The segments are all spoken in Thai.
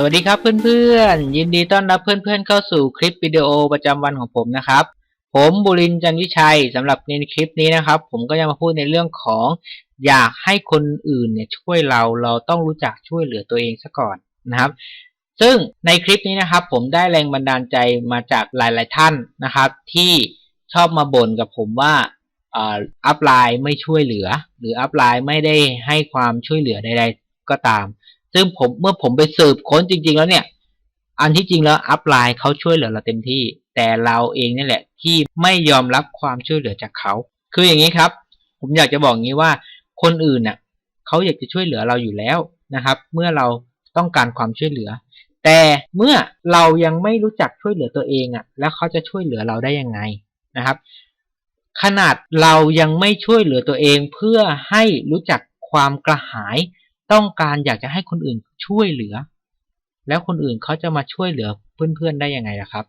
สวัสดีครับเพื่อนๆ ยินดีต้อนรับเพื่อนๆเข้าสู่คลิปวิดีโอประจำวันของผมนะครับ ผมบุรินทร์จันวิชัยสำหรับในคลิปนี้นะครับ ผมก็จะมาพูดในเรื่องของ อยากให้คนอื่นเนี่ยช่วยเราเราต้องรู้จักช่วยเหลือตัวเองซะก่อนนะครับ ซึ่งในคลิปนี้นะครับ ผมได้แรงบันดาลใจมาจากหลาย ๆท่านนะครับ ที่ชอบมาบ่นกับผมว่าอัพไลน์ไม่ช่วยเหลือ หรืออัพไลน์ไม่ได้ให้ความช่วยเหลือใดๆก็ตาม ซึ่งผมเมื่อผมไปสืบค้นจริง ๆ แล้วเนี่ย อันที่จริงแล้วอัพไลน์เขาช่วยเหลือเราเต็มที่ แต่เราเองนี่แหละ ที่ไม่ยอมรับความช่วยเหลือจากเขา คืออย่างนี้ครับ ผมอยากจะบอกงี้ว่า คนอื่นน่ะเขาอยากจะช่วยเหลือเราอยู่แล้วนะครับ เมื่อเราต้องการความช่วยเหลือ แต่เมื่อเรายังไม่รู้จักช่วยเหลือตัวเองอะ แล้วเขาจะช่วยเหลือเราได้ยังไงนะครับ ขนาดเรายังไม่ช่วยเหลือตัวเองเพื่อให้รู้จักความกระหาย ต้องการอยากจะให้คนอื่นช่วยเหลือ แล้วคนอื่นเขาจะมาช่วยเหลือเพื่อนๆได้ยังไงล่ะครับ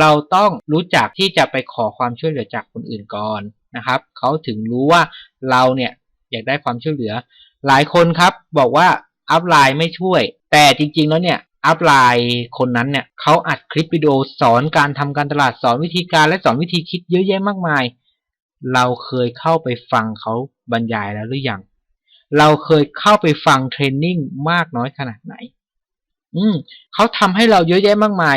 เราต้องรู้จักที่จะไปขอความช่วยเหลือจากคนอื่นก่อนนะครับเขาถึงรู้ว่าเราเนี่ยอยากได้ความช่วยเหลือ หลายคนครับบอกว่าอัพไลน์ไม่ช่วย แต่จริงๆแล้วเนี่ยอัพไลน์คนนั้นเนี่ยเขาอัดคลิปวิดีโอสอนการทำการตลาดสอนวิธีการและสอนวิธีคิดเยอะแยะมากมาย เราเคยเข้าไปฟังเขาบรรยายแล้วหรือยัง เราเคยเข้าไปฟังเทรนนิ่งมากน้อยขนาดไหน อืมเขาทำให้เราเยอะแยะมากมาย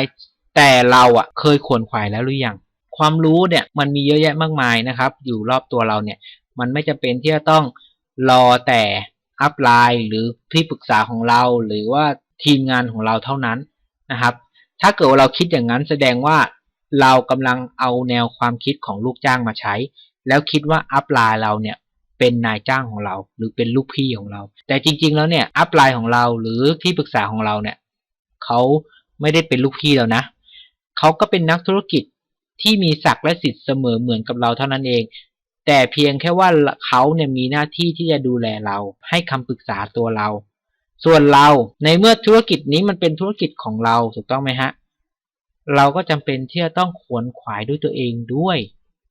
แต่เราอะเคยขวนขวายแล้วหรือยัง ความรู้เนี่ยมันมีเยอะแยะมากมายนะครับ อยู่รอบตัวเราเนี่ย มันไม่จำเป็นที่จะต้องรอแต่อัพไลน์หรือที่ปรึกษาของเราหรือว่าทีมงานของเราเท่านั้นนะครับ ถ้าเกิดว่าเราคิดอย่างนั้นแสดงว่าเรากำลังเอาแนวความคิดของลูกจ้างมาใช้ แล้วคิดว่าอัพไลน์เราเนี่ย เป็นนายจ้างของเรา หรือเป็นลูกพี่ของเรา แต่จริง ๆ แล้วเนี่ยอัพไลน์ของเราหรือที่ปรึกษาของเราเนี่ยเขาไม่ได้เป็นลูกพี่เรานะเขาก็เป็นนักธุรกิจที่มีศักดิ์และสิทธิ์เสมอเหมือนกับเราเท่านั้นเอง แต่เพียงแค่ว่าเขาเนี่ยมีหน้าที่ที่จะดูแลเรา ให้คำปรึกษาตัวเรา ส่วนเราในเมื่อธุรกิจนี้มันเป็นธุรกิจของเราถูกต้องไหมฮะเราก็จำเป็นที่จะต้องขวนขวายด้วยตัวเองด้วย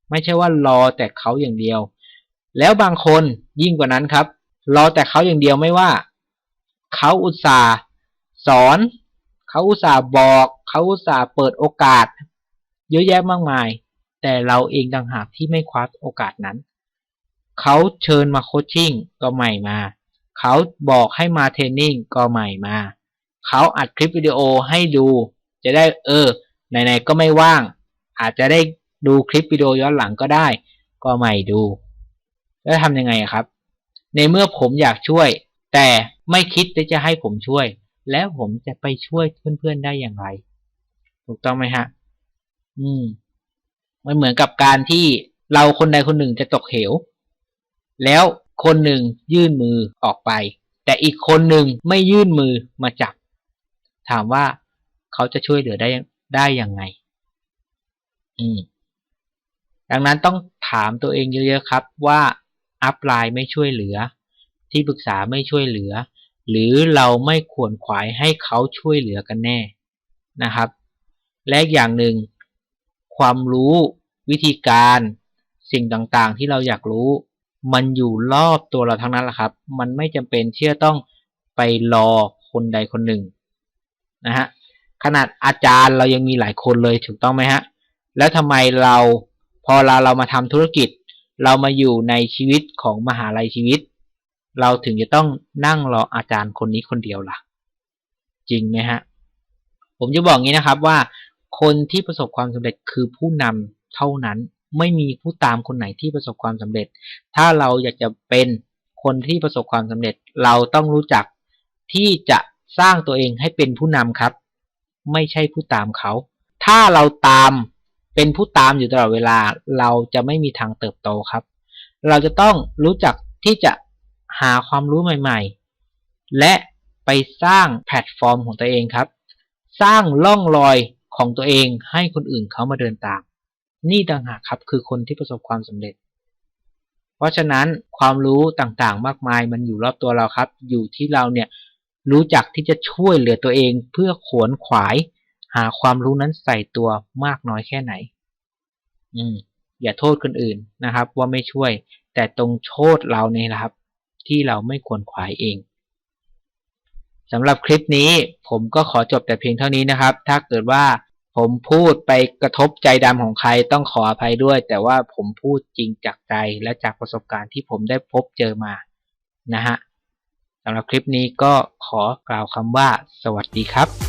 ไม่ใช่ว่ารอแต่เขาอย่างเดียว แล้วบางคนยิ่งกว่านั้นครับ รอแต่เขาอย่างเดียวไม่ว่า เขาอุตส่าห์สอน เขาอุตส่าห์บอก เขาอุตส่าห์เปิดโอกาส เยอะแยะมากมาย แต่เราเองต่างหากที่ไม่คว้าโอกาสนั้น เขาเชิญมาโคชชิ่งก็ไม่มา เขาบอกให้มาเทรนนิ่งก็ไม่มา เขาอัดคลิปวิดีโอให้ดู จะได้เออไหนๆก็ไม่ว่าง อาจจะได้ดูคลิปวิดีโอย้อนหลังก็ได้ ก็ไม่ดู แล้วทำยังไงครับ ในเมื่อผมอยากช่วย แต่ไม่คิดที่จะให้ผมช่วย แล้วผมจะไปช่วยเพื่อนๆได้อย่างไร ถูกต้องไหมฮะ อืม มันเหมือนกับการที่เราคนใดคนหนึ่งจะตกเหว แล้วคนหนึ่งยื่นมือออกไป แต่อีกคนหนึ่งไม่ยื่นมือมาจับ ถามว่าเขาจะช่วยเหลือได้ได้อยังไง อืมดังนั้นต้องถามตัวเองเยอะๆครับว่า อัพไลน์ไม่ช่วยเหลือ ที่ปรึกษาไม่ช่วยเหลือ หรือเราไม่ควรขวายให้เขาช่วยเหลือกันแน่นะครับ และอย่างหนึ่ง ความรู้วิธีการสิ่งต่างๆ ที่เราอยากรู้ มันอยู่รอบตัวเราทั้งนั้นแหละครับ มันไม่จำเป็นที่จะต้องไปรอคนใดคนหนึ่งนะฮะขนาดอาจารย์เรายังมีหลายคนเลยถูกต้องไหมฮะแล้วทำไมเราพอเราเรามาทำธุรกิจ เรามาอยู่ในชีวิตของมหาลัยชีวิต เราถึงจะต้องนั่งรออาจารย์คนนี้คนเดียวล่ะ จริงไหมฮะ ผมจะบอกงี้นะครับว่า คนที่ประสบความสำเร็จคือผู้นำเท่านั้นไม่มีผู้ตามคนไหนที่ประสบความสำเร็จ ถ้าเราอยากจะเป็นคนที่ประสบความสำเร็จ เราต้องรู้จักที่จะสร้างตัวเองให้เป็นผู้นำครับ ไม่ใช่ผู้ตามเขา ถ้าเราตาม เป็นผู้ตามอยู่ตลอดเวลา เราจะไม่มีทางเติบโตครับ เราจะต้องรู้จักที่จะหาความรู้ใหม่ ๆ และไปสร้างแพลตฟอร์มของตัวเองครับ สร้างล่องรอยของตัวเองให้คนอื่นเขามาเดินตาม นี่ต่างหากครับคือคนที่ประสบความสำเร็จ เพราะฉะนั้นความรู้ต่างๆ มากมายมันอยู่รอบตัวเราครับ อยู่ที่เราเนี่ยรู้จักที่จะช่วยเหลือตัวเองเพื่อขวนขวาย หาความรู้นั้นใส่ตัวมากน้อยแค่ไหน อืม อย่าโทษคนอื่นนะครับ ว่าไม่ช่วย แต่ตรงโทษเราเนี่ยนะครับ ที่เราไม่ควรขวายเองสำหรับคลิปนี้ผมก็ขอจบแต่เพียงเท่านี้นะครับ ถ้าเกิดว่าผมพูดไปกระทบใจดำของใครต้องขออภัยด้วย แต่ว่าผมพูดจริงจากใจและจากประสบการณ์ที่ผมได้พบเจอมานะฮะสำหรับคลิปนี้ก็ขอกล่าวคำว่า สวัสดีครับ